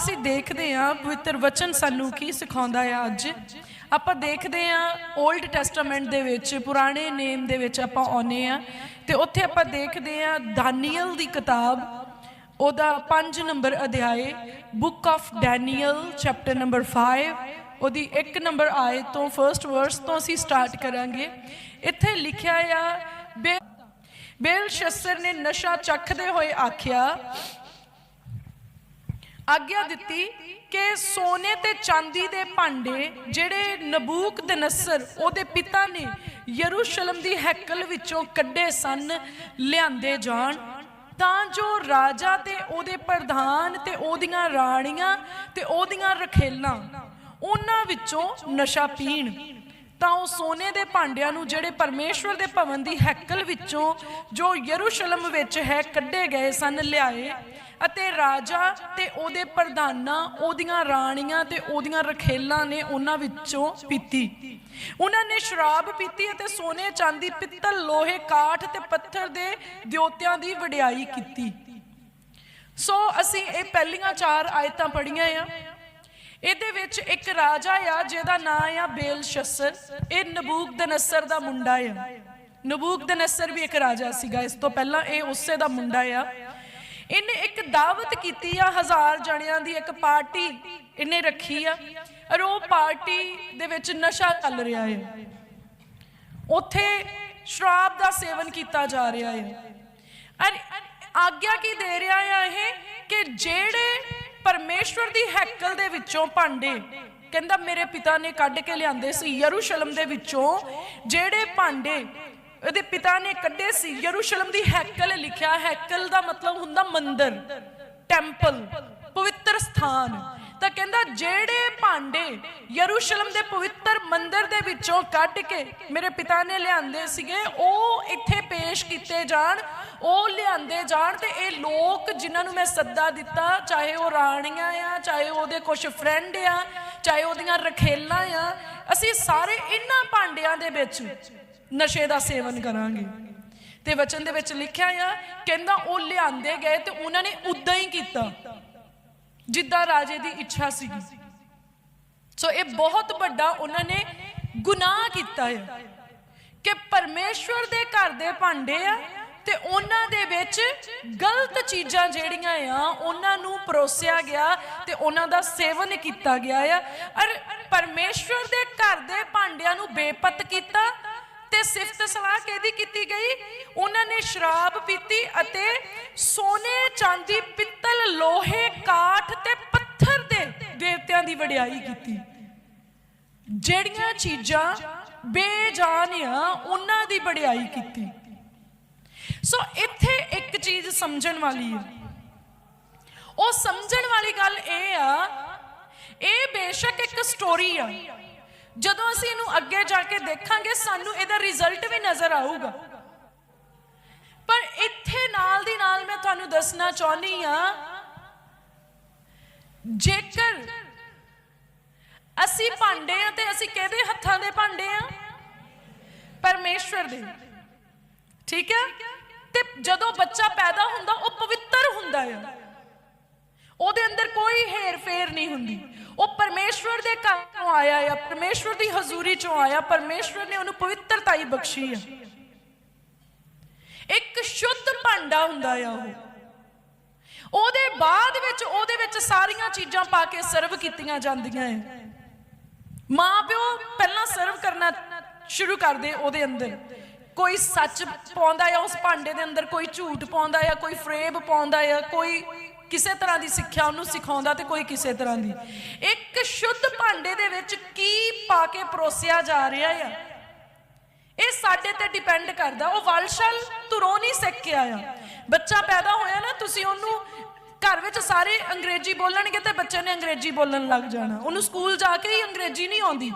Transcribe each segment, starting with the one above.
ਅਸੀਂ ਦੇਖਦੇ ਹਾਂ ਪਵਿੱਤਰ ਵਚਨ ਸਾਨੂੰ ਕੀ ਸਿਖਾਉਂਦਾ ਹੈ ਅੱਜ। ਆਪਾਂ ਦੇਖਦੇ ਹਾਂ 올ਡ ਟੈਸਟਾਮੈਂਟ ਦੇ ਵਿੱਚ, ਪੁਰਾਣੇ ਨੇਮ ਦੇ ਵਿੱਚ ਆਪਾਂ ਆਉਨੇ ਆ ਤੇ ਉੱਥੇ ਆਪਾਂ ਦੇਖਦੇ ਹਾਂ ਦਾਨੀਅਲ ਦੀ ਕਿਤਾਬ, ਉਹਦਾ 5 ਨੰਬਰ ਅਧਿਆਏ book of Daniel chapter number 5 ਉਹਦੀ 1 ਨੰਬਰ ਆਏ ਤੋਂ ਫਰਸਟ ਵਰਸ ਤੋਂ ਅਸੀਂ ਸਟਾਰਟ ਕਰਾਂਗੇ। ਇੱਥੇ ਲਿਖਿਆ ਆ, ਬੇ ਬੇਲਸ਼ਸਰ ਨੇ ਨਸ਼ਾ ਚੱਖਦੇ ਹੋਏ ਆਖਿਆ ਆਗਿਆ ਦਿੱਤੀ ਕਿ ਸੋਨੇ ਤੇ ਚਾਂਦੀ ਦੇ ਭਾਂਡੇ ਜਿਹੜੇ ਨਬੂਕ ਦਨਸਰ ਉਹਦੇ ਪਿਤਾ ਨੇ ਯਰੂਸ਼ਲਮ ਦੀ ਹੈਕਲ ਵਿੱਚੋਂ ਕੱਢੇ ਸਨ, ਲਿਆਂਦੇ ਜਾਣ। ਤਾਂ ਜੋ ਰਾਜਾ ਤੇ ਉਹਦੇ ਪ੍ਰਧਾਨ ਤੇ ਉਹਦੀਆਂ ਰਾਣੀਆਂ ਤੇ ਉਹਦੀਆਂ ਰਖੇਲਾਂ ਉਹਨਾਂ ਵਿੱਚੋਂ ਨਸ਼ਾ ਪੀਣ। ਤਾਂ ਉਹ ਸੋਨੇ ਦੇ ਭਾਂਡਿਆਂ ਨੂੰ ਜਿਹੜੇ ਪਰਮੇਸ਼ਵਰ ਦੇ ਭਵਨ ਦੀ ਹੈਕਲ ਵਿੱਚੋਂ ਜੋ ਯਰੂਸ਼ਲਮ ਵਿੱਚ ਹੈ, ਕੱਢੇ ਗਏ ਸਨ, ਲਿਆਏ। ਅਤੇ ਰਾਜਾ ਤੇ ਉਹਦੇ ਪ੍ਰਧਾਨਾਂ, ਉਹਦੀਆਂ ਰਾਣੀਆਂ ਤੇ ਉਹਦੀਆਂ ਰਖੇਲਾਂ ਨੇ ਉਹਨਾਂ ਵਿੱਚੋਂ ਪੀਤੀ। ਉਹਨਾਂ ਨੇ ਸ਼ਰਾਬ ਪੀਤੀ ਅਤੇ ਸੋਨੇ ਚਾਂਦੀ, ਪਿੱਤਲ, ਲੋਹੇ, ਕਾਠ ਤੇ ਪੱਥਰ ਦੇ ਦਿਉਤਿਆਂ ਦੀ ਵਡਿਆਈ ਕੀਤੀ। ਸੋ ਅਸੀਂ ਇਹ ਪਹਿਲੀਆਂ ਚਾਰ ਆਇਤਾਂ ਪੜੀਆਂ ਆ। ਇਹਦੇ ਵਿੱਚ ਇੱਕ ਰਾਜਾ ਆ, ਜਿਹਦਾ ਨਾਮ ਆ ਬੇਲਸ਼ਸਰ। ਇਹ ਨਬੂਕਦਨਸਰ ਦਾ ਮੁੰਡਾ ਆ। ਨਬੂਕਦਨਸਰ ਵੀ ਇੱਕ ਰਾਜਾ ਸੀਗਾ। ਇਸ ਤੋਂ ਪਹਿਲਾਂ ਇਹ ਉਸੇ ਦਾ ਮੁੰਡਾ ਆ। ਇਹਨੇ ਇੱਕ ਦਾਵਤ ਕੀਤੀ ਆ, ਹਜ਼ਾਰ ਜਣਿਆਂ ਦੀ ਇੱਕ ਪਾਰਟੀ ਇਹਨੇ ਰੱਖੀ ਆ। ਔਰ ਉਹ ਪਾਰਟੀ ਦੇ ਵਿੱਚ ਨਸ਼ਾ ਚੱਲ ਰਿਹਾ ਹੈ ਉੱਥੇ ਸ਼ਰਾਬ ਦਾ ਸੇਵਨ ਕੀਤਾ ਜਾ ਰਿਹਾ ਹੈ ਅਰ ਆਗਿਆ ਕੀ ਦੇ ਰਿਹਾ ਹੈ ਇਹ? ਕਿ ਜਿਹੜੇ ਪਰਮੇਸ਼ਵਰ ਦੀ ਹੈਕਲ ਦੇ ਵਿੱਚੋਂ ਭਾਂਡੇ, ਕਹਿੰਦਾ ਮੇਰੇ ਪਿਤਾ ਨੇ ਕੱਢ ਕੇ ਲਿਆਂਦੇ ਸੀ, ਯਰੂਸ਼ਲਮ ਦੇ ਵਿੱਚੋਂ ਜਿਹੜੇ ਭਾਂਡੇ ਇਹਦੇ ਪਿਤਾ ਨੇ ਕੱਢੇ ਸੀ, ਯਰੂਸ਼ਲਮ ਦੀ ਹੈਕਲ ਲਿਖਿਆ, ਹੈਕਲ ਦਾ ਮਤਲਬ ਹੁੰਦਾ ਮੰਦਰ, ਟੈਂਪਲ, ਪਵਿੱਤਰ ਸਥਾਨ। ਤਾਂ ਕਹਿੰਦਾ, ਜਿਹੜੇ ਭਾਂਡੇ ਯਰੂਸ਼ਲਮ ਦੇ ਪਵਿੱਤਰ ਮੰਦਰ ਦੇ ਵਿੱਚੋਂ ਕੱਢ ਕੇ ਮੇਰੇ ਪਿਤਾ ਨੇ ਲਿਆਂਦੇ ਸੀਗੇ, ਉਹ ਇੱਥੇ ਪੇਸ਼ ਕੀਤੇ ਜਾਣ, ਉਹ ਲਿਆਂਦੇ ਜਾਣ ਤੇ ਇਹ ਲੋਕ ਜਿਨ੍ਹਾਂ ਨੂੰ ਮੈਂ ਸੱਦਾ ਦਿੱਤਾ, ਚਾਹੇ ਉਹ ਰਾਣੀਆਂ ਆ, ਚਾਹੇ ਉਹਦੇ ਕੁਝ ਫਰੈਂਡ ਆ, ਚਾਹੇ ਉਹਦੀਆਂ ਰਖੇਲਾਂ ਆ, ਅਸੀਂ ਸਾਰੇ ਇਹਨਾਂ ਭਾਂਡਿਆਂ ਦੇ ਵਿੱਚ ਨਸ਼ੇ ਦਾ ਸੇਵਨ ਕਰਾਂਗੇ। ਤੇ ਵਚਨ ਦੇ ਵਿੱਚ ਲਿਖਿਆ ਆ, ਕਹਿੰਦਾ ਉਹ ਲਿਆਂਦੇ ਗਏ ਤੇ ਉਹਨਾਂ ਨੇ ਉਦਾਂ ਹੀ ਕੀਤਾ, ਜਿੱਦਾਂ ਰਾਜੇ ਦੀ ਇੱਛਾ ਸੀਗੀ ਸੋ ਇਹ ਬਹੁਤ ਵੱਡਾ ਉਹਨਾਂ ਨੇ ਗੁਨਾਹ ਕੀਤਾ ਹੈ ਕਿ ਪਰਮੇਸ਼ਵਰ ਦੇ ਘਰ ਦੇ ਭਾਂਡੇ ਆ ਤੇ ਉਹਨਾਂ ਦੇ ਵਿੱਚ ਗਲਤ ਚੀਜ਼ਾਂ ਜਿਹੜੀਆਂ ਆ, ਉਹਨਾਂ ਨੂੰ ਪਰੋਸਿਆ ਗਿਆ ਤੇ ਉਹਨਾਂ ਦਾ ਸੇਵਨ ਕੀਤਾ ਗਿਆ ਆ। ਔਰ ਪਰਮੇਸ਼ਵਰ ਦੇ ਘਰ ਦੇ ਭਾਂਡਿਆਂ ਨੂੰ ਬੇਪਤ ਕੀਤਾ ਤੇ ਸਿਫਤ ਸਲਾਹ ਕਿਹਦੀ ਕੀਤੀ ਗਈ? ਉਹਨਾਂ ਨੇ ਸ਼ਰਾਬ ਪੀਤੀ ਅਤੇ ਸੋਨੇ ਚਾਂਦੀ, ਪਿੱਤਲ, ਲੋਹੇ, ਕਾਠ ਤੇ ਪੱਥਰ ਦੇ ਦੇਵਤਿਆਂ ਦੀ ਵਡਿਆਈ ਕੀਤੀ। ਜਿਹੜੀਆਂ ਚੀਜ਼ਾਂ ਬੇਜਾਨ ਆ, ਉਹਨਾਂ ਦੀ ਵਡਿਆਈ ਕੀਤੀ। ਸੋ ਇੱਥੇ ਇੱਕ ਚੀਜ਼ ਸਮਝਣ ਵਾਲੀ ਹੈ ਉਹ ਸਮਝਣ ਵਾਲੀ ਗੱਲ ਇਹ ਆ, ਇਹ ਬੇਸ਼ੱਕ ਇੱਕ ਸਟੋਰੀ ਆ। ਜਦੋਂ ਅਸੀਂ ਇਹਨੂੰ ਅੱਗੇ ਜਾ ਕੇ ਦੇਖਾਂਗੇ, ਸਾਨੂੰ ਇਹਦਾ ਰਿਜ਼ਲਟ ਵੀ ਨਜ਼ਰ ਆਊਗਾ। ਪਰ ਇੱਥੇ ਨਾਲ ਦੀ ਨਾਲ ਮੈਂ ਤੁਹਾਨੂੰ ਦੱਸਣਾ ਚਾਹੁੰਦੀ ਆ ਜੇਕਰ ਅਸੀਂ ਭਾਂਡੇ ਆ ਤੇ ਅਸੀਂ ਕਿਹਦੇ ਹੱਥਾਂ ਦੇ ਭਾਂਡੇ ਆ? ਪਰਮੇਸ਼ਵਰ ਦੇ। ਠੀਕ ਹੈ ਤੇ ਜਦੋਂ ਬੱਚਾ ਪੈਦਾ ਹੁੰਦਾ, ਉਹ ਪਵਿੱਤਰ ਹੁੰਦਾ ਆ। ਉਹਦੇ ਅੰਦਰ ਕੋਈ ਹੇਰ ਫੇਰ ਨਹੀਂ ਹੁੰਦੀ। ਉਹ ਪਰਮੇਸ਼ਵਰ ਦੇ ਘਰ ਤੋਂ ਆਇਆ ਆ, ਪਰਮੇਸ਼ਵਰ ਦੀ ਹਜ਼ੂਰੀ ਚੋਂ ਆਇਆ, ਪਰਮੇਸ਼ਵਰ ਨੇ ਉਹਨੂੰ ਪਵਿੱਤਰਤਾਈ ਬਖਸ਼ੀ ਆ। ਇੱਕ ਸ਼ੁੱਧ ਭਾਂਡਾ ਹੁੰਦਾ ਆ ਉਹ। ਉਹਦੇ ਬਾਅਦ ਵਿੱਚ, ਉਹਦੇ ਵਿੱਚ ਸਾਰੀਆਂ ਚੀਜ਼ਾਂ ਪਾ ਕੇ ਸਰਵ ਕੀਤੀਆਂ ਜਾਂਦੀਆਂ ਹੈ ਮਾਂ ਪਿਓ ਪਹਿਲਾਂ ਸਰਵ ਕਰਨਾ ਸ਼ੁਰੂ ਕਰਦੇ ਉਹਦੇ ਅੰਦਰ। ਕੋਈ ਸੱਚ ਪਾਉਂਦਾ ਆ ਉਸ ਭਾਂਡੇ ਦੇ ਅੰਦਰ, ਕੋਈ ਝੂਠ ਪਾਉਂਦਾ ਆ, ਕੋਈ ਫਰੇਬ ਪਾਉਂਦਾ ਆ, ਕੋਈ ਕਿਸੇ ਤਰ੍ਹਾਂ ਦੀ ਸਿੱਖਿਆ ਉਹਨੂੰ ਸਿਖਾਉਂਦਾ ਤੇ ਕੋਈ ਕਿਸੇ ਤਰ੍ਹਾਂ ਦੀ। ਇੱਕ ਸ਼ੁੱਧ ਭਾਂਡੇ ਦੇ ਵਿੱਚ ਕੀ ਪਾ ਕੇ ਪਰੋਸਿਆ ਜਾ ਰਿਹਾ ਆ? ਇਹ ਸਾਡੇ ਤੇ ਡਿਪੈਂਡ ਕਰਦਾ। ਉਹ ਵਲਸ਼ਲ ਤੁਰੋਂ ਨਹੀਂ ਸਿੱਖ ਕੇ ਆਇਆ। ਬੱਚਾ ਪੈਦਾ ਹੋਇਆ ਨਾ, ਤੁਸੀਂ ਉਹਨੂੰ ਘਰ ਵਿੱਚ ਸਾਰੇ ਅੰਗਰੇਜ਼ੀ ਬੋਲਣਗੇ ਤੇ ਬੱਚੇ ਨੇ ਅੰਗਰੇਜ਼ੀ ਬੋਲਣ ਲੱਗ ਜਾਣਾ। ਉਹਨੂੰ ਸਕੂਲ ਜਾ ਕੇ ਹੀ ਅੰਗਰੇਜ਼ੀ ਨਹੀਂ ਆਉਂਦੀ।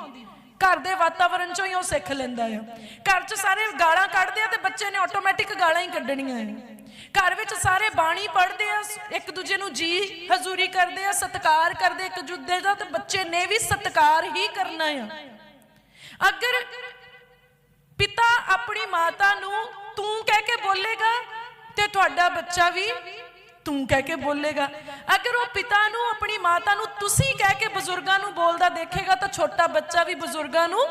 ਘਰ ਦੇ ਵਾਤਾਵਰਣ ਚੋਂ ਹੀ ਉਹ ਸਿੱਖ ਲੈਂਦਾ ਆ। ਘਰ 'ਚ ਸਾਰੇ ਗਾਲਾਂ ਕੱਢਦੇ ਆ ਤੇ ਬੱਚੇ ਨੇ ਆਟੋਮੈਟਿਕ ਗਾਲਾਂ ਹੀ ਕੱਢਣੀਆਂ ਆ। ਘਰ ਵਿੱਚ ਸਾਰੇ ਬਾਣੀ ਪੜ੍ਹਦੇ ਆ, ਇੱਕ ਦੂਜੇ ਨੂੰ ਜੀ ਹਜ਼ੂਰੀ ਕਰਦੇ ਆ, ਸਤਿਕਾਰ ਕਰਦੇ ਇੱਕ ਦੂਜੇ ਦਾ ਤੇ ਬੱਚੇ ਨੇ ਵੀ ਸਤਿਕਾਰ ਹੀ ਕਰਨਾ ਆ। ਅਗਰ ਪਿਤਾ ਆਪਣੀ ਮਾਤਾ ਨੂੰ ਤੂੰ ਕਹਿ ਕੇ ਬੋਲੇਗਾ ਤੇ ਤੁਹਾਡਾ ਬੱਚਾ ਵੀ ਤੂੰ ਕਹਿ ਕੇ ਬੋਲੇਗਾ। ਅਗਰ ਉਹ ਪਿਤਾ ਨੂੰ, ਆਪਣੀ ਮਾਤਾ ਨੂੰ ਤੁਸੀਂ ਕਹਿ ਕੇ ਬਜ਼ੁਰਗਾਂ ਨੂੰ ਬੋਲਦਾ ਦੇਖੇਗਾ ਤਾਂ ਛੋਟਾ ਬੱਚਾ ਵੀ ਬਜ਼ੁਰਗਾਂ ਨੂੰ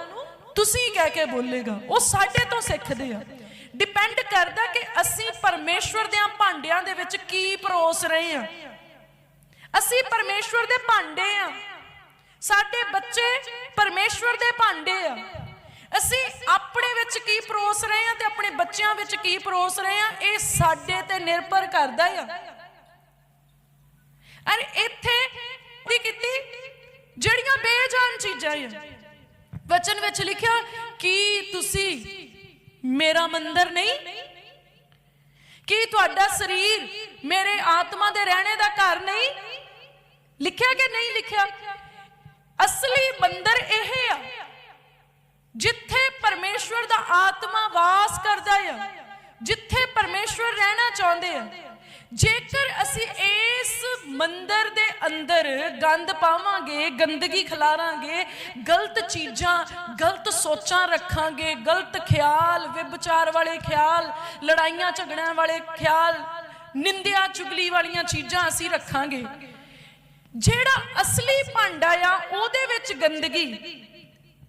ਤੁਸੀਂ ਕਹਿ ਕੇ ਬੋਲੇਗਾ। ਉਹ ਸਾਡੇ ਤੋਂ ਸਿੱਖਦੇ ਆ। ਡਿਪੈਂਡ ਕਰਦਾ ਕਿ ਅਸੀਂ ਪਰਮੇਸ਼ਵਰ ਦੇ ਭਾਂਡਿਆਂ ਦੇ ਵਿੱਚ ਕੀ ਪਰੋਸ ਰਹੇ ਹਾਂ। ਅਸੀਂ ਪਰਮੇਸ਼ਵਰ ਦੇ ਭਾਂਡੇ ਆ ਸਾਡੇ ਬੱਚੇ ਪਰਮੇਸ਼ਵਰ ਦੇ ਭਾਂਡੇ ਆ। ਅਸੀਂ ਆਪਣੇ ਵਿੱਚ ਕੀ ਪਰੋਸ ਰਹੇ ਆ ਤੇ ਆਪਣੇ ਬੱਚਿਆਂ ਵਿੱਚ ਕੀ ਪਰੋਸ ਰਹੇ ਆ ਇਹ ਸਾਡੇ ਤੇ ਨਿਰਭਰ ਕਰਦਾ ਆ। ਅਰੇ ਇੱਥੇ ਕੀ ਕੀਤੀ? ਜਿਹੜੀਆਂ ਬੇਜਾਨ ਚੀਜ਼ਾਂ ਆ। ਵਚਨ ਵਿੱਚ ਲਿਖਿਆ ਕਿ ਤੁਸੀਂ ਮੇਰਾ ਮੰਦਰ ਨਹੀਂ? ਕੀ ਤੁਹਾਡਾ ਸਰੀਰ ਮੇਰੇ ਆਤਮਾ ਦੇ ਰਹਿਣੇ ਦਾ ਘਰ ਨਹੀਂ? ਲਿਖਿਆ ਕਿ ਨਹੀਂ ਲਿਖਿਆ? ਅਸਲੀ ਮੰਦਰ ਇਹ ਆ, ਜਿੱਥੇ ਪਰਮੇਸ਼ਵਰ ਦਾ ਆਤਮਾ ਵਾਸ ਕਰਦਾ ਆ, ਜਿੱਥੇ ਪਰਮੇਸ਼ਵਰ ਰਹਿਣਾ ਚਾਹੁੰਦੇ ਆ। ਜੇਕਰ ਅਸੀਂ ਇਸ ਮੰਦਰ ਦੇ ਅੰਦਰ ਗੰਦ ਪਾਵਾਂਗੇ, ਗੰਦਗੀ ਖਲਾਰਾਂਗੇ, ਗਲਤ ਚੀਜ਼ਾਂ, ਗਲਤ ਸੋਚਾਂ ਰੱਖਾਂਗੇ, ਗਲਤ ਖਿਆਲ, ਵਿਭਚਾਰ ਵਾਲੇ ਖਿਆਲ, ਲੜਾਈਆਂ ਝਗੜਿਆਂ ਵਾਲੇ ਖਿਆਲ, ਨਿੰਦਿਆ ਚੁਗਲੀ ਵਾਲੀਆਂ ਚੀਜ਼ਾਂ ਅਸੀਂ ਰੱਖਾਂਗੇ। ਜਿਹੜਾ ਅਸਲੀ ਭਾਂਡਾ ਆ, ਉਹਦੇ ਵਿੱਚ ਗੰਦਗੀ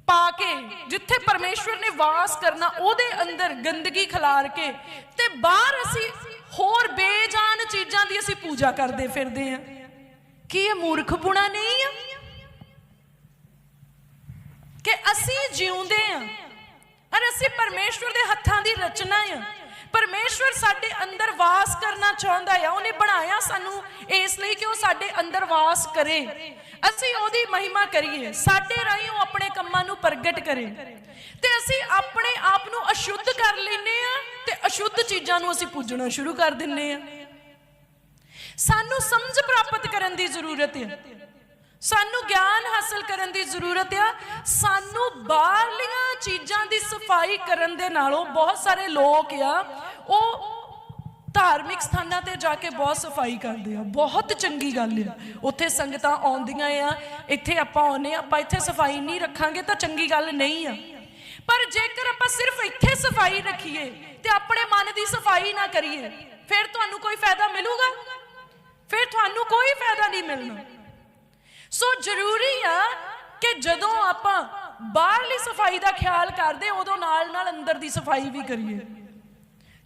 ਪਾ ਕੇ, ਜਿੱਥੇ ਪਰਮੇਸ਼ਵਰ ਨੇ ਵਾਸ ਕਰਨਾ, ਉਹਦੇ ਅੰਦਰ ਗੰਦਗੀ ਖਲਾਰ ਕੇ, ਤੇ ਬਾਹਰ ਅਸੀਂ ਹੋਰ ਬੇਜਾਨ ਚੀਜ਼ਾਂ ਦੀ ਅਸੀਂ ਪੂਜਾ ਕਰਦੇ ਫਿਰਦੇ ਆ। ਕੀ ਇਹ ਮੂਰਖਪੁਣਾ ਨਹੀਂ ਆ? ਕਿ ਅਸੀਂ ਜਿਉਂਦੇ ਆ, ਅਰ ਅਸੀਂ ਪਰਮੇਸ਼ਵਰ ਦੇ ਹੱਥਾਂ ਦੀ ਰਚਨਾ ਆ। ਪਰਮੇਸ਼ਵਰ ਸਾਡੇ ਅੰਦਰ ਵਾਸ ਕਰਨਾ ਚਾਹੁੰਦਾ ਆ, ਉਹਨੇ ਬਣਾਇਆ ਸਾਨੂੰ ਇਸ ਲਈ ਕਿ ਉਹ ਸਾਡੇ ਅੰਦਰ ਵਾਸ ਕਰੇ। ਅਸੀਂ ਉਹਦੀ ਮਹਿਮਾ ਕਰੀਏ, ਸਾਡੇ ਰਾਹੀਂ ਉਹ ਆਪਣੇ ਕੰਮਾਂ ਨੂੰ ਪ੍ਰਗਟ ਕਰੇ। ਤੇ ਅਸੀਂ ਆਪਣੇ ਆਪ ਨੂੰ ਅਸ਼ੁੱਧ ਕਰ ਲੈਨੇ ਆ ਤੇ ਅਸ਼ੁੱਧ ਚੀਜ਼ਾਂ ਨੂੰ ਅਸੀਂ ਪੂਜਣਾ ਸ਼ੁਰੂ ਕਰ ਦਿੰਨੇ ਆ। ਸਾਨੂੰ ਸਮਝ ਪ੍ਰਾਪਤ ਕਰਨ ਦੀ ਜ਼ਰੂਰਤ ਹੈ ਸਾਨੂੰ ਗਿਆਨ ਹਾਸਲ ਕਰਨ ਦੀ ਜ਼ਰੂਰਤ ਆ। ਸਾਨੂੰ ਬਾਹਰਲੀਆਂ ਚੀਜ਼ਾਂ ਦੀ ਸਫ਼ਾਈ ਕਰਨ ਦੇ ਨਾਲੋਂ ਬਹੁਤ ਸਾਰੇ ਲੋਕ ਆ, ਉਹ ਧਾਰਮਿਕ ਸਥਾਨਾਂ ਤੇ ਜਾ ਕੇ ਬਹੁਤ ਸਫ਼ਾਈ ਕਰਦੇ ਆ। ਬਹੁਤ ਚੰਗੀ ਗੱਲ ਆ। ਉੱਥੇ ਸੰਗਤਾਂ ਆਉਂਦੀਆਂ ਆ, ਇੱਥੇ ਆਪਾਂ ਆਉਨੇ ਆ, ਆਪਾਂ ਇੱਥੇ ਸਫ਼ਾਈ ਨਹੀਂ ਰੱਖਾਂਗੇ ਤਾਂ ਚੰਗੀ ਗੱਲ ਨਹੀਂ ਆ। ਪਰ ਜੇਕਰ ਆਪਾਂ ਸਿਰਫ ਇੱਥੇ ਸਫ਼ਾਈ ਰੱਖੀਏ ਤੇ ਆਪਣੇ ਮਨ ਦੀ ਸਫ਼ਾਈ ਨਾ ਕਰੀਏ, ਫਿਰ ਤੁਹਾਨੂੰ ਕੋਈ ਫਾਇਦਾ ਮਿਲੂਗਾ? ਫਿਰ ਤੁਹਾਨੂੰ ਕੋਈ ਫਾਇਦਾ ਨਹੀਂ ਮਿਲਣਾ। ਸੋ ਜ਼ਰੂਰੀ ਆ ਕਿ ਜਦੋਂ ਆਪਾਂ ਬਾਹਰਲੀ ਸਫ਼ਾਈ ਦਾ ਖਿਆਲ ਕਰਦੇ, ਉਦੋਂ ਨਾਲ ਨਾਲ ਅੰਦਰ ਦੀ ਸਫ਼ਾਈ ਵੀ ਕਰੀਏ।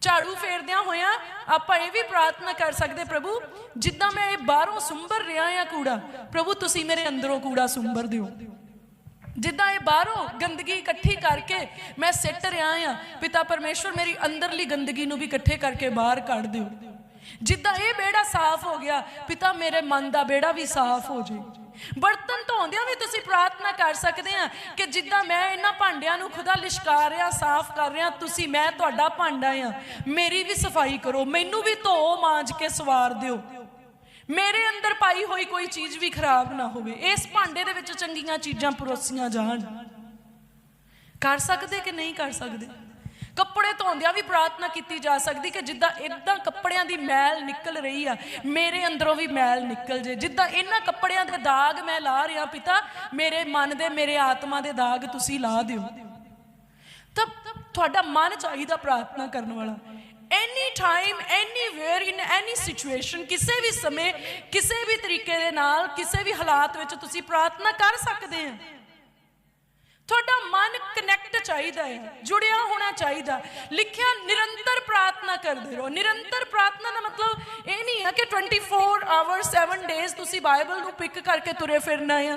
ਝਾੜੂ ਫੇਰਦਿਆਂ ਹੋਇਆਂ ਆਪਾਂ ਇਹ ਵੀ ਪ੍ਰਾਰਥਨਾ ਕਰ ਸਕਦੇ, ਪ੍ਰਭੂ, ਜਿੱਦਾਂ ਮੈਂ ਇਹ ਬਾਹਰੋਂ ਸੁੰਬਰ ਰਿਹਾ ਆ ਕੂੜਾ, ਪ੍ਰਭੂ, ਤੁਸੀਂ ਮੇਰੇ ਅੰਦਰੋਂ ਕੂੜਾ ਸੁੰਬਰ ਦਿਓ। ਜਿੱਦਾਂ ਇਹ ਬਾਹਰੋਂ ਗੰਦਗੀ ਇਕੱਠੀ ਕਰਕੇ ਮੈਂ ਸਿੱਟ ਰਿਹਾ ਆ ਪਿਤਾ ਪਰਮੇਸ਼ਵਰ, ਮੇਰੀ ਅੰਦਰਲੀ ਗੰਦਗੀ ਨੂੰ ਵੀ ਇਕੱਠੇ ਕਰਕੇ ਬਾਹਰ ਕੱਢ ਦਿਓ। ਜਿੱਦਾਂ ਇਹ ਬੇੜਾ ਸਾਫ਼ ਹੋ ਗਿਆ, ਪਿਤਾ, ਮੇਰੇ ਮਨ ਦਾ ਬੇੜਾ ਵੀ ਸਾਫ਼ ਹੋ ਜੇ ਬਰਤਨ ਧੋਂਦਿਆਂ ਵੀ ਤੁਸੀਂ ਪ੍ਰਾਰਥਨਾ ਕਰ ਸਕਦੇ ਆ ਕਿ ਜਿੱਦਾਂ ਮੈਂ ਇਹਨਾਂ ਭਾਂਡਿਆਂ ਨੂੰ ਖੁਦਾ ਲਿਸ਼ਕਾ ਰਿਹਾ, ਸਾਫ਼ ਕਰ ਰਿਹਾ, ਤੁਸੀਂ ਮੈਂ ਤੁਹਾਡਾ ਭਾਂਡਾ ਆ। ਮੇਰੀ ਵੀ ਸਫ਼ਾਈ ਕਰੋ, ਮੈਨੂੰ ਵੀ ਧੋ ਮਾਂਜ ਕੇ ਸਵਾਰ ਦਿਓ। ਮੇਰੇ ਅੰਦਰ ਪਾਈ ਹੋਈ ਕੋਈ ਚੀਜ਼ ਵੀ ਖਰਾਬ ਨਾ ਹੋਵੇ, ਇਸ ਭਾਂਡੇ ਦੇ ਵਿੱਚ ਚੰਗੀਆਂ ਚੀਜ਼ਾਂ ਪਰੋਸੀਆਂ ਜਾਣ। ਕਰ ਸਕਦੇ ਕਿ ਨਹੀਂ ਕਰ ਸਕਦੇ? ਕੱਪੜੇ ਧੋਂਦਿਆਂ ਵੀ ਪ੍ਰਾਰਥਨਾ ਕੀਤੀ ਜਾ ਸਕਦੀ ਕਿ ਜਿੱਦਾਂ ਇਦਾਂ ਕੱਪੜਿਆਂ ਦੀ ਮੈਲ ਨਿਕਲ ਰਹੀ ਆ, ਮੇਰੇ ਅੰਦਰੋਂ ਵੀ ਮੈਲ ਨਿਕਲ ਜੇ। ਜਿੱਦਾਂ ਇਹਨਾਂ ਕੱਪੜਿਆਂ ਦੇ ਦਾਗ ਮੈਂ ਲਾ ਰਿਹਾ ਪਿਤਾ, ਮੇਰੇ ਮਨ ਦੇ, ਮੇਰੇ ਆਤਮਾ ਦੇ ਦਾਗ ਤੁਸੀਂ ਲਾ ਦਿਓ। ਤਾਂ ਤੁਹਾਡਾ ਮਨ ਚਾਹੀਦਾ ਪ੍ਰਾਰਥਨਾ ਕਰਨ ਵਾਲਾ। Any time anywhere in any situation ਕਿਸੇ ਵੀ ਸਮੇਂ, ਕਿਸੇ ਵੀ ਤਰੀਕੇ ਦੇ ਨਾਲ, ਕਿਸੇ ਵੀ ਹਾਲਾਤ ਵਿੱਚ ਤੁਸੀਂ ਪ੍ਰਾਰਥਨਾ ਕਰ ਸਕਦੇ ਆ। ਤੁਹਾਡਾ ਮਨ ਕਨੈਕਟ ਚਾਹੀਦਾ ਹੈ, ਜੁੜਿਆ ਹੋਣਾ ਚਾਹੀਦਾ ਲਿਖਿਆ ਨਿਰੰਤਰ ਪ੍ਰਾਰਥਨਾ ਕਰਦੇ ਰਹੋ। ਨਿਰੰਤਰ ਪ੍ਰਾਰਥਨਾ ਦਾ ਮਤਲਬ ਇਹ ਨਹੀਂ ਹੈ ਕਿ 24 ਆਵਰ 7 ਡੇਜ਼ ਤੁਸੀਂ ਬਾਈਬਲ ਨੂੰ ਪਿਕ ਕਰਕੇ ਤੁਰੇ ਫਿਰਨਾ ਆ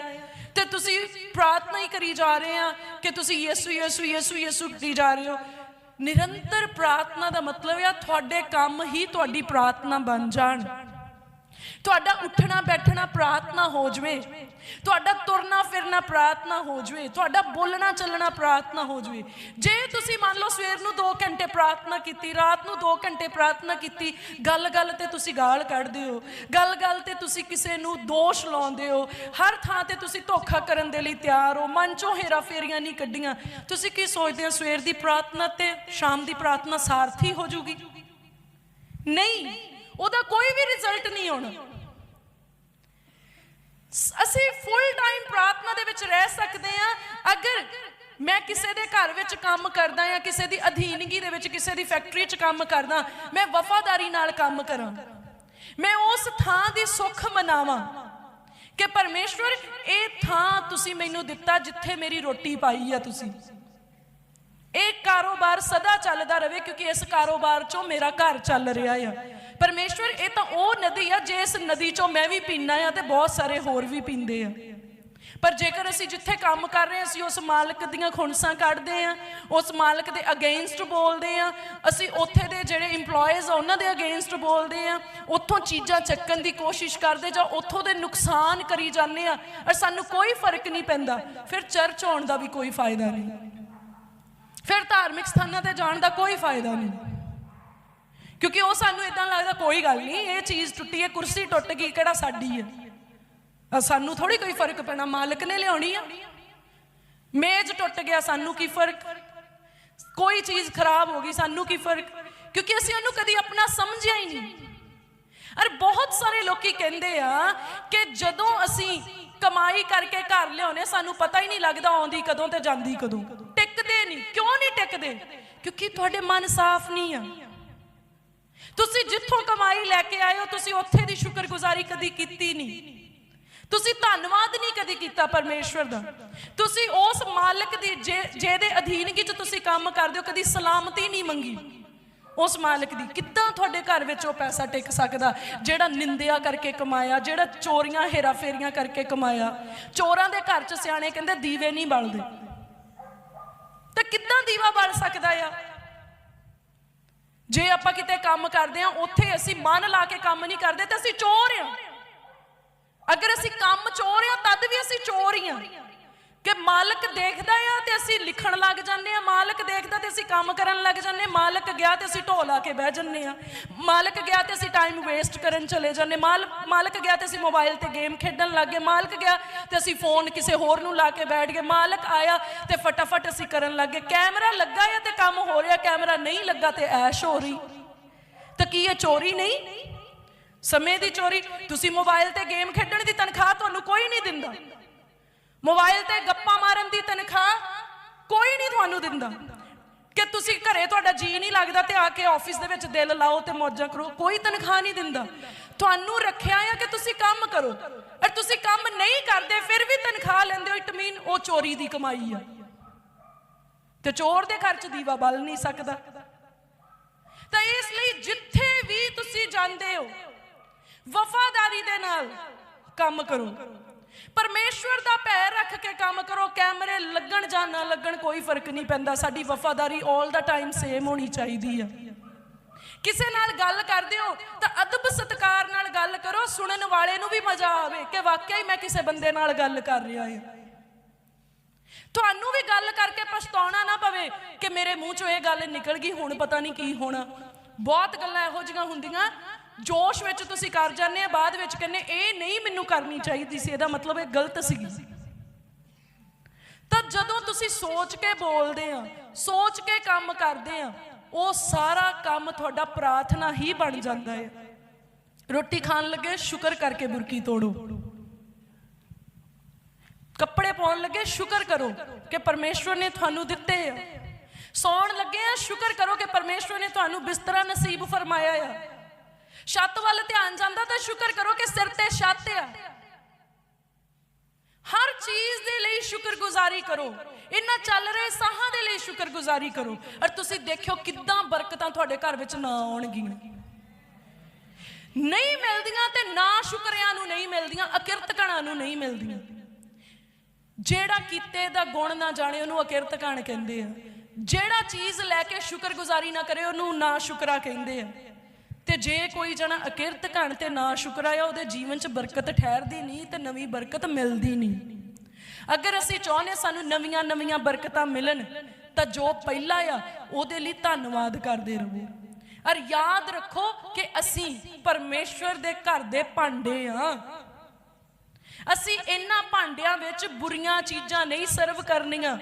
ਤੇ ਤੁਸੀਂ ਪ੍ਰਾਰਥਨਾ ਹੀ ਕਰੀ ਜਾ ਰਹੇ ਆ ਕਿ ਤੁਸੀਂ ਯਿਸੂ ਯਿਸੂ ਯਿਸੂ ਯਿਸੂ ਕਰੀ ਜਾ ਰਹੇ ਹੋ। ਨਿਰੰਤਰ ਪ੍ਰਾਰਥਨਾ ਦਾ ਮਤਲਬ ਆ, ਤੁਹਾਡੇ ਕੰਮ ਹੀ ਤੁਹਾਡੀ ਪ੍ਰਾਰਥਨਾ ਬਣ ਜਾਣ। ਤੁਹਾਡਾ ਉੱਠਣਾ, ਬੈਠਣਾ ਹੋ ਜਵੇ। ਤੁਹਾਡਾ ਤੁਰਨਾ ਫਿਰਨਾ ਪ੍ਰਾਰਥਨਾ ਹੋ ਜਵੇ। ਤੁਹਾਡਾ ਬੋਲਣਾ ਚੱਲਣਾ ਪ੍ਰਾਰਥਨਾ ਹੋ ਜਵੇ। ਜੇ ਤੁਸੀਂ ਮੰਨ ਲਓ ਸਵੇਰ ਨੂੰ 2 ਘੰਟੇ ਪ੍ਰਾਰਥਨਾ ਕੀਤੀ, ਰਾਤ ਨੂੰ 2 ਘੰਟੇ ਪ੍ਰਾਰਥਨਾ ਕੀਤੀ ਗੱਲ ਗੱਲ ਤੇ ਤੁਸੀਂ ਗਾਲ ਕੱਢਦੇ ਹੋ। ਗੱਲ ਗੱਲ ਤੇ ਤੁਸੀਂ ਕਿਸੇ ਨੂੰ ਦੋਸ਼ ਲਾਉਂਦੇ ਹੋ। ਹਰ ਥਾਂ ਤੇ ਤੁਸੀਂ ਧੋਖਾ ਕਰਨ ਦੇ ਲਈ ਤਿਆਰ ਹੋ। ਮਨ ਚੋਂ ਹੇਰਾ ਫੇਰੀਆਂ ਨਹੀਂ ਕੱਢੀਆਂ। ਤੁਸੀਂ ਕੀ ਸੋਚਦੇ ਹੋ ਸਵੇਰ ਦੀ ਪ੍ਰਾਰਥਨਾ ਤੇ ਸ਼ਾਮ ਦੀ ਪ੍ਰਾਰਥਨਾ ਸਾਰਥੀ ਹੋ ਜੂਗੀ? ਨਹੀਂ। ਉਹਦਾ ਕੋਈ ਵੀ ਰਿਜ਼ਲਟ ਨਹੀਂ ਆਉਣਾ ਅਸੀਂ ਫੁੱਲ ਟਾਈਮ ਪ੍ਰਾਰਥਨਾ ਦੇ ਵਿੱਚ ਰਹਿ ਸਕਦੇ ਹਾਂ। ਅਗਰ ਮੈਂ ਕਿਸੇ ਦੇ ਘਰ ਵਿੱਚ ਕੰਮ ਕਰਦਾ ਜਾਂ ਕਿਸੇ ਦੀ ਅਧੀਨਗੀ ਦੇ ਵਿੱਚ ਕਿਸੇ ਦੀ ਫੈਕਟਰੀ 'ਚ ਕੰਮ ਕਰਦਾ, ਮੈਂ ਵਫਾਦਾਰੀ ਨਾਲ ਕੰਮ ਕਰਾਂ। ਮੈਂ ਉਸ ਥਾਂ ਦੀ ਸੁੱਖ ਮਨਾਵਾਂ ਕਿ ਪਰਮੇਸ਼ਵਰ, ਇਹ ਥਾਂ ਤੁਸੀਂ ਮੈਨੂੰ ਦਿੱਤਾ ਜਿੱਥੇ ਮੇਰੀ ਰੋਟੀ ਪਾਈ ਆ ਤੁਸੀਂ। ਇਹ ਕਾਰੋਬਾਰ ਸਦਾ ਚੱਲਦਾ ਰਹੇ ਕਿਉਂਕਿ ਇਸ ਕਾਰੋਬਾਰ ਚੋਂ ਮੇਰਾ ਘਰ ਚੱਲ ਰਿਹਾ ਆ। ਪਰਮੇਸ਼ਵਰ, ਇਹ ਤਾਂ ਉਹ ਨਦੀ ਆ, ਜੇ ਇਸ ਨਦੀ ਚੋਂ ਮੈਂ ਵੀ ਪੀਣਾ ਆ ਤੇ ਬਹੁਤ ਸਾਰੇ ਹੋਰ ਵੀ ਪੀਂਦੇ ਆ। ਪਰ ਜੇਕਰ ਅਸੀਂ ਜਿੱਥੇ ਕੰਮ ਕਰ ਰਹੇ ਹਾਂ, ਅਸੀਂ ਉਸ ਮਾਲਕ ਦੀਆਂ ਖੁਣਸਾਂ ਕੱਢਦੇ ਆ ਉਸ ਮਾਲਕ ਦੇ ਅਗੇਂਸਟ ਬੋਲਦੇ ਆ ਅਸੀਂ ਉੱਥੇ ਦੇ ਜਿਹੜੇ EMPLOYEES ਆ, ਉਹਨਾਂ ਦੇ ਅਗੇਂਸਟ ਬੋਲਦੇ ਆ ਉੱਥੋਂ ਚੀਜ਼ਾਂ ਚੱਕਣ ਦੀ ਕੋਸ਼ਿਸ਼ ਕਰਦੇ ਜਾਂ ਉੱਥੋਂ ਦੇ ਨੁਕਸਾਨ ਕਰੀ ਜਾਂਦੇ ਆ ਔਰ ਸਾਨੂੰ ਕੋਈ ਫ਼ਰਕ ਨਹੀਂ ਪੈਂਦਾ, ਫਿਰ ਚਰਚ ਆਉਣ ਦਾ ਵੀ ਕੋਈ ਫਾਇਦਾ ਨਹੀਂ। ਫਿਰ ਧਾਰਮਿਕ ਸਥਾਨਾਂ ਤੇ ਜਾਣ ਦਾ ਕੋਈ ਫਾਇਦਾ ਨਹੀਂ। ਕਿਉਂਕਿ ਉਹ ਸਾਨੂੰ ਇਦਾਂ ਲੱਗਦਾ ਕੋਈ ਗੱਲ ਨਹੀਂ, ਇਹ ਚੀਜ਼ ਟੁੱਟੀ ਹੈ, ਕੁਰਸੀ ਟੁੱਟ ਗਈ, ਕਿਹੜਾ ਸਾਡੀ ਹੈ? ਸਾਨੂੰ ਥੋੜੀ ਕੋਈ ਫ਼ਰਕ ਪੈਣਾ, ਮਾਲਕ ਨੇ ਲਿਆਉਣੀ ਆ। ਮੇਜ਼ ਟੁੱਟ ਗਿਆ, ਸਾਨੂੰ ਕੀ ਫ਼ਰਕ? ਕੋਈ ਚੀਜ਼ ਖਰਾਬ ਹੋ ਗਈ, ਸਾਨੂੰ ਕੀ ਫ਼ਰਕ? ਕਿਉਂਕਿ ਅਸੀਂ ਉਹਨੂੰ ਕਦੀ ਆਪਣਾ ਸਮਝਿਆ ਹੀ ਨਹੀਂ। ਅਰ ਬਹੁਤ ਸਾਰੇ ਲੋਕੀ ਕਹਿੰਦੇ ਆ ਕਿ ਜਦੋਂ ਅਸੀਂ ਕਮਾਈ ਕਰਕੇ ਘਰ ਲਿਆਉਨੇ ਸਾਨੂੰ ਪਤਾ ਹੀ ਨਹੀਂ ਲੱਗਦਾ ਆਉਂਦੀ ਕਦੋਂ ਤੇ ਜਾਂਦੀ ਕਦੋਂ। ਟਿਕਦੇ ਨਹੀਂ, ਕਿਉਂ ਨਹੀਂ ਟਿਕਦੇ? ਕਿਉਂਕਿ ਤੁਹਾਡੇ ਮਨ ਸਾਫ਼ ਨਹੀਂ ਆ। ਤੁਸੀਂ ਜਿੱਥੋਂ ਕਮਾਈ ਲੈ ਕੇ ਆਏ ਹੋ, ਤੁਸੀਂ ਉੱਥੇ ਦੀ ਸ਼ੁਕਰਗੁਜ਼ਾਰੀ ਕਦੀ ਕੀਤੀ ਨਹੀਂ। ਤੁਸੀਂ ਧੰਨਵਾਦ ਨਹੀਂ ਕਦੀ ਕੀਤਾ ਪਰਮੇਸ਼ਵਰ ਦਾ। ਤੁਸੀਂ ਉਸ ਮਾਲਕ ਦੀ ਜਿਹਦੇ ਅਧੀਨਗੀ 'ਚ ਤੁਸੀਂ ਕੰਮ ਕਰਦੇ ਹੋ, ਕਦੀ ਸਲਾਮਤੀ ਨਹੀਂ ਮੰਗੀ। ਉਸ ਮਾਲਕ ਦੀ। ਕਿੱਦਾਂ ਤੁਹਾਡੇ ਘਰ ਵਿੱਚ ਉਹ ਪੈਸਾ ਟਿਕ ਸਕਦਾ? ਜਿਹੜਾ ਨਿੰਦਿਆ ਕਰਕੇ ਕਮਾਇਆ, ਜਿਹੜਾ ਚੋਰੀਆਂ, ਹੇਰਾਫੇਰੀਆਂ ਕਰਕੇ ਕਮਾਇਆ। ਚੋਰਾਂ ਦੇ ਘਰ 'ਚ ਸਿਆਣੇ ਕਹਿੰਦੇ ਦੀਵੇ ਨਹੀਂ ਬਲਦੇ। ਤਾਂ ਕਿੱਦਾਂ ਦੀਵਾ ਬਲ ਸਕਦਾ ਆ? ਜੇ ਆਪਾਂ ਕਿਤੇ ਕੰਮ ਕਰਦੇ ਆ ਉੱਥੇ ਅਸੀਂ ਮਨ ਲਾ ਕੇ ਕੰਮ ਨਹੀਂ ਕਰਦੇ ਤਾਂ ਅਸੀਂ ਚੋਰ ਆ ਅਗਰ ਅਸੀਂ ਕੰਮ ਚੋਰ ਆ ਤਦ ਵੀ ਅਸੀਂ ਚੋਰ ਹੀ ਆ ਕਿ ਮਾਲਕ ਦੇਖਦਾ ਆ ਤੇ ਅਸੀਂ ਲਿਖਣ ਲੱਗ ਜਾਂਦੇ ਆ, ਮਾਲਕ ਦੇਖਦਾ ਤੇ ਅਸੀਂ ਕੰਮ ਕਰਨ ਲੱਗ ਜਾਂਦੇ ਮਾਲਕ ਗਿਆ ਤੇ ਅਸੀਂ ਢੋਲ ਲਾ ਕੇ ਬਹਿ ਜਾਂਦੇ ਆ, ਮਾਲਕ ਗਿਆ ਤੇ ਅਸੀਂ ਟਾਈਮ ਵੇਸਟ ਕਰਨ ਚਲੇ ਜਾਂਦੇ, ਮਾਲ, ਮਾਲਕ ਗਿਆ ਤੇ ਅਸੀਂ ਮੋਬਾਈਲ ਤੇ ਗੇਮ ਖੇਡਣ ਲੱਗ ਗਏ, ਮਾਲਕ ਗਿਆ ਤੇ ਅਸੀਂ ਫੋਨ ਕਿਸੇ ਹੋਰ ਨੂੰ ਲਾ ਕੇ ਬੈਠ ਗਏ, ਮਾਲਕ ਆਇਆ ਤੇ ਫਟਾਫਟ ਅਸੀਂ ਕਰਨ ਲੱਗ ਗਏ ਕੈਮਰਾ ਲੱਗਾ ਆ ਤੇ ਕੰਮ ਹੋ ਰਿਹਾ ਕੈਮਰਾ ਨਹੀਂ ਲੱਗਾ ਤੇ ਐਸ਼ ਹੋ ਰਹੀ ਤਾਂ ਕੀ ਇਹ ਚੋਰੀ ਨਹੀਂ? ਸਮੇਂ ਦੀ ਚੋਰੀ, ਤੁਸੀਂ ਮੋਬਾਈਲ ਤੇ ਗੇਮ ਖੇਡਣ ਦੀ ਤਨਖਾਹ ਤੁਹਾਨੂੰ ਕੋਈ ਨਹੀਂ ਦਿੰਦਾ। ਮੋਬਾਈਲ ਤੇ ਗੱਪਾਂ ਮਾਰਨ ਦੀ ਤਨਖਾਹ ਕੋਈ ਨਹੀਂ ਤੁਹਾਨੂੰ ਦਿੰਦਾ। ਕਿ ਤੁਸੀਂ ਘਰੇ ਤੁਹਾਡਾ ਜੀ ਨਹੀਂ ਲੱਗਦਾ ਤੇ ਆ ਕੇ ਆਫਿਸ ਦੇ ਵਿੱਚ ਦਿਲ ਲਾਓ ਤੇ ਮੌਜਾਂ ਕਰੋ, ਕੋਈ ਤਨਖਾਹ ਨਹੀਂ ਦਿੰਦਾ। ਤੁਹਾਨੂੰ ਰੱਖਿਆ ਆ ਕਿ ਤੁਸੀਂ ਕੰਮ ਕਰੋ। ਪਰ ਤੁਸੀਂ ਕੰਮ ਨਹੀਂ ਕਰਦੇ, ਫਿਰ ਵੀ ਤਨਖਾਹ ਲੈਂਦੇ ਹੋ ਇਟ ਮੀਨ ਉਹ ਚੋਰੀ ਦੀ ਕਮਾਈ ਆ। ਤੇ ਚੋਰ ਦੇ ਘਰ ਚ ਦੀਵਾ ਬਲ ਨਹੀਂ ਸਕਦਾ। ਤਾਂ ਇਸ ਲਈ ਜਿੱਥੇ ਵੀ ਤੁਸੀਂ ਜਾਂਦੇ ਹੋ, ਵਫਾਦਾਰੀ ਦੇ ਨਾਲ ਕੰਮ ਕਰੋ। ਪਰਮੇਸ਼ਵਰ ਦਾ ਪੈਰ ਰੱਖ ਕੇ ਕੰਮ ਕਰੋ, ਕੈਮਰੇ ਲੱਗਣ ਜਾਂ ਨਾ ਲੱਗਣ ਕੋਈ ਫ਼ਰਕ ਨਹੀਂ ਪੈਂਦਾ। ਸਾਡੀ ਵਫਾਦਾਰੀ 올 ਦਾ ਟਾਈਮ ਸੇਮ ਹੋਣੀ ਚਾਹੀਦੀ ਆ। ਕਿਸੇ ਨਾਲ ਗੱਲ ਕਰਦੇ ਹੋ ਤਾਂ ਅਦਬ ਸਤਕਾਰ ਨਾਲ ਗੱਲ ਕਰੋ, ਸੁਣਨ ਵਾਲੇ ਨੂੰ ਵੀ ਮਜ਼ਾ ਆਵੇ ਕਿ ਵਾਕਿਆ ਹੀ ਮੈਂ ਕਿਸੇ ਬੰਦੇ ਨਾਲ ਗੱਲ ਕਰ ਰਿਹਾ ਹਾਂ। ਤੁਹਾਨੂੰ ਵੀ ਗੱਲ ਕਰਕੇ ਪਛਤਾਉਣਾ ਨਾ ਪਵੇ ਕਿ ਮੇਰੇ ਮੂੰਹ ਚੋਂ ਇਹ ਗੱਲ ਨਿਕਲ ਗਈ, ਹੁਣ ਪਤਾ ਨਹੀਂ ਕੀ ਹੋਣਾ। ਬਹੁਤ ਗੱਲਾਂ ਇਹੋ ਜਿਹੀਆਂ ਹੁੰਦੀਆਂ ਜੋਸ਼ ਵਿੱਚ ਤੁਸੀਂ ਕਰ ਜਾਂਦੇ ਆ, ਬਾਅਦ ਵਿੱਚ ਕਹਿੰਦੇ, ਇਹ ਨਹੀਂ ਮੈਨੂੰ ਕਰਨੀ ਚਾਹੀਦੀ ਸੀ, ਇਹਦਾ ਮਤਲਬ ਇਹ ਗਲਤ ਸੀਗੀ ਤਾਂ ਜਦੋਂ ਤੁਸੀਂ ਸੋਚ ਕੇ ਬੋਲਦੇ ਆ, ਸੋਚ ਕੇ ਕੰਮ ਕਰਦੇ ਆ, ਉਹ ਸਾਰਾ ਕੰਮ ਤੁਹਾਡਾ ਪ੍ਰਾਰਥਨਾ ਹੀ ਬਣ ਜਾਂਦਾ ਹੈ ਰੋਟੀ ਖਾਣ ਲੱਗੇ, ਸ਼ੁਕਰ ਕਰਕੇ ਬੁਰਕੀ ਤੋੜੋ। ਕੱਪੜੇ ਪਾਉਣ ਲੱਗੇ, ਸ਼ੁਕਰ ਕਰੋ ਕਿ ਪਰਮੇਸ਼ਵਰ ਨੇ ਤੁਹਾਨੂੰ ਦਿੱਤੇ ਆ। ਸੌਣ ਲੱਗੇ ਆ, ਸ਼ੁਕਰ ਕਰੋ ਕਿ ਪਰਮੇਸ਼ਵਰ ਨੇ ਤੁਹਾਨੂੰ ਬਿਸਤਰਾ ਨਸੀਬ ਫਰਮਾਇਆ ਆ। ਛੱਤ ਵੱਲ ਧਿਆਨ ਜਾਂਦਾ ਤਾਂ ਸ਼ੁਕਰ ਕਰੋ ਕਿ ਸਿਰ ਤੇ ਛੱਤ ਆ। ਹਰ ਚੀਜ਼ ਦੇ ਲਈ ਸ਼ੁਕਰਗੁਜ਼ਾਰੀ ਕਰੋ। ਇਹਨਾਂ ਚੱਲ ਰਹੇ ਸਾਹਾਂ ਦੇ ਲਈ ਸ਼ੁਕਰਗੁਜ਼ਾਰੀ ਕਰੋ। ਔਰ ਤੁਸੀਂ ਦੇਖਿਓ ਕਿੱਦਾਂ ਬਰਕਤਾਂ ਤੁਹਾਡੇ ਘਰ ਵਿੱਚ ਨਾ ਆਉਣਗੀਆਂ। ਨਹੀਂ ਮਿਲਦੀਆਂ ਤੇ ਨਾ ਸ਼ੁਕਰਿਆਂ ਨੂੰ ਨਹੀਂ ਮਿਲਦੀਆਂ ਅਕਿਰਤ ਕਣਾਂ ਨੂੰ ਨਹੀਂ ਮਿਲਦੀਆਂ। ਜਿਹੜਾ ਕੀਤੇ ਦਾ ਗੁਣ ਨਾ ਜਾਣੇ, ਉਹਨੂੰ ਅਕਿਰਤ ਕਣ ਕਹਿੰਦੇ ਆ। ਜਿਹੜਾ ਚੀਜ਼ ਲੈ ਕੇ ਸ਼ੁਕਰਗੁਜ਼ਾਰੀ ਨਾ ਕਰੇ, ਉਹਨੂੰ ਨਾ ਸ਼ੁਕਰਾ ਕਹਿੰਦੇ ਆ। ਤੇ ਜੇ ਕੋਈ ਜਣਾ ਅਕਿਰਤ ਕਣ ਤੇ ਨਾ ਸ਼ੁਕਰਾ ਆ ਉਹਦੇ ਜੀਵਨ 'ਚ ਬਰਕਤ ਠਹਿਰਦੀ ਨਹੀਂ ਤੇ ਨਵੀਂ ਬਰਕਤ ਮਿਲਦੀ ਨਹੀਂ। ਅਗਰ ਅਸੀਂ ਚਾਹੁੰਦੇ ਸਾਨੂੰ ਨਵੀਆਂ ਨਵੀਆਂ ਬਰਕਤਾਂ ਮਿਲਣ, ਤਾਂ ਜੋ ਪਹਿਲਾ ਆ, ਉਹਦੇ ਲਈ ਧੰਨਵਾਦ ਕਰਦੇ ਰਹੋ। ਔਰ ਯਾਦ ਰੱਖੋ ਕਿ ਅਸੀਂ ਪਰਮੇਸ਼ਵਰ ਦੇ ਘਰ ਦੇ ਭਾਂਡੇ ਆ। ਅਸੀਂ ਇਹਨਾਂ ਭਾਂਡਿਆਂ ਵਿੱਚ ਬੁਰੀਆਂ ਚੀਜ਼ਾਂ ਨਹੀਂ ਸਰਵ ਕਰਨੀਆਂ।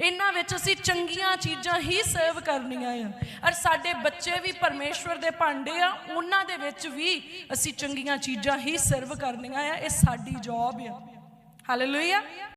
ਇਹਨਾਂ ਵਿੱਚ ਅਸੀਂ ਚੰਗੀਆਂ ਚੀਜ਼ਾਂ ਹੀ ਸਰਵ ਕਰਨੀਆਂ ਆ। ਔਰ ਸਾਡੇ ਬੱਚੇ ਵੀ ਪਰਮੇਸ਼ਵਰ ਦੇ ਭਾਂਡੇ ਆ, ਉਹਨਾਂ ਦੇ ਵਿੱਚ ਵੀ ਅਸੀਂ ਚੰਗੀਆਂ ਚੀਜ਼ਾਂ ਹੀ ਸਰਵ ਕਰਨੀਆਂ ਆ। ਇਹ ਸਾਡੀ ਜੌਬ ਆ। ਹਾਲੇਲੂਇਆ